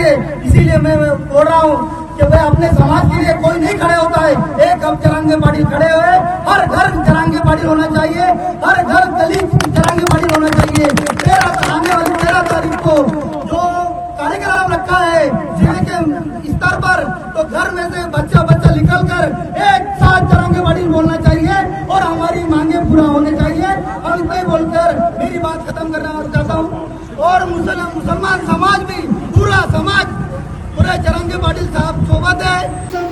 है इसीलिए मैं बोल रहा हूँ कि भाई अपने समाज के लिए कोई नहीं खड़े होता है। एक अब चरंगे पाटिल खड़े हुए हर घर चरंगे पाटिल होना चाहिए। हर घर दलित चरंगे पाटिल होना चाहिए। तेरह आने वाली, तेरह तारीख को जो कार्यक्रम रखा है ज़िले के स्तर पर तो घर में से बच्चा मुसलमान मुसलमान समाज भी पूरा समाज पूरे चरंगे पाटिल साहब सोबत है।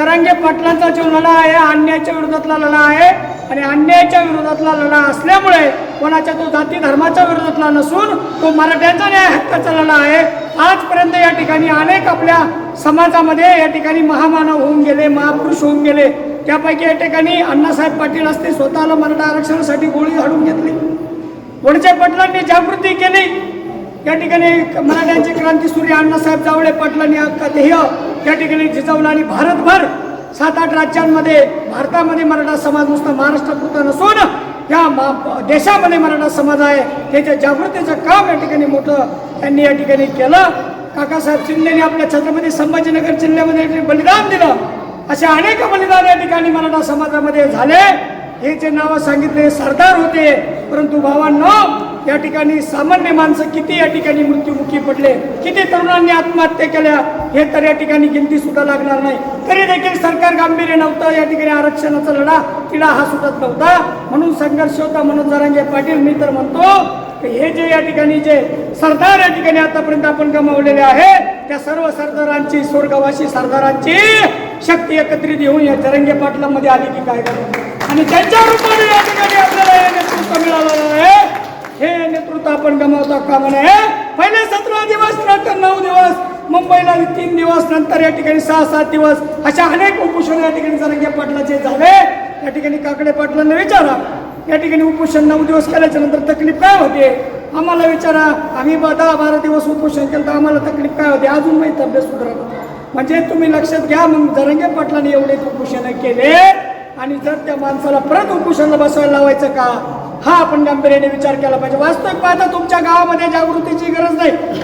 जरांगे पाटलांचा जो लढा आहे अन्यायाच्या विरोधातला लढा आहे आणि अन्यायाच्या विरोधातला लढा असल्यामुळे कोणाच्या तो जाती धर्माच्या विरोधातला नसून तो मराठ्यांचा न्याय हक्काचा लढा आहे. आजपर्यंत या ठिकाणी अनेक आपल्या समाजामध्ये या ठिकाणी महामानव होऊन गेले महापुरुष होऊन गेले. त्यापैकी या ठिकाणी अण्णासाहेब पाटील असते स्वतःला मराठा आरक्षणासाठी गोळी हाडून घेतली. वडचे पाटलांनी जागृती केली. या ठिकाणी मराठ्यांचे क्रांतीसूर्य अण्णासाहेब जावळे पाटलांनी हक्क ध्येय या ठिकाणी जिजावलं आणि भारतभर सात आठ राज्यांमध्ये भारतामध्ये मराठा समाज नुसता महाराष्ट्रापुरता नसून या देशामध्ये मराठा समाज आहे. त्याच्या जागृतीचं काम या ठिकाणी मोठं त्यांनी या ठिकाणी केलं. काकासाहेब शिंदेने आपल्या छत्रपती संभाजीनगर जिल्ह्यामध्ये बलिदान दिलं. असे अनेक बलिदान या ठिकाणी मराठा समाजामध्ये झाले. हे जे नावं सांगितले सरदार होते परंतु भावांनो या ठिकाणी सामान्य माणसं किती या ठिकाणी मृत्युमुखी पडले? किती तरुणांनी आत्महत्या केल्या? हे तर या ठिकाणी गिनती सुद्धा लागणार नाही. तरी देखील सरकार गांभीर्य नव्हतं या ठिकाणी आरक्षणाचा लढा तिढा हा सुटत नव्हता. म्हणून संघर्ष होता म्हणून जरांगे पाटील मी तर म्हणतो हे जे या ठिकाणी जे सरदार या ठिकाणी आतापर्यंत आपण गमावलेले आहे त्या सर्व सरदारांची स्वर्गवासी सरदारांची शक्ती एकत्रित येऊन या जरंगे पाटलामध्ये आली की काय करणार आणि त्यांच्या रूपाने या ठिकाणी आपल्याला हे नेतृत्व मिळालेलं आहे. हे नेतृत्व आपण गमावता कामा नये पहिले सतरा दिवस नंतर नऊ दिवस मुंबईला तीन दिवस नंतर या ठिकाणी सहा सात दिवस अशा अनेक उपोषण या ठिकाणी जरंगे पाटलाचे झाले. या ठिकाणी काकडे पाटलांना विचारा. या ठिकाणी उपोषण नऊ दिवस केल्याच्यानंतर तकलीफ काय होते? आम्हाला विचारा. आम्ही ब- दहा बारा दिवस उपोषण केलं तर आम्हाला तकलीफ काय होते? अजून माहिती तब्येत सुधारत म्हणजे तुम्ही लक्षात घ्या मग जरंगे पाटलांनी एवढे उपोषण केले. आणि जर त्या माणसाला परत उपोषणाला बसवायला लावायचं का? हा आपण गांभीर्याने विचार केला पाहिजे. वास्तविक पाहता तुमच्या गावामध्ये जागृतीची गरज नाही.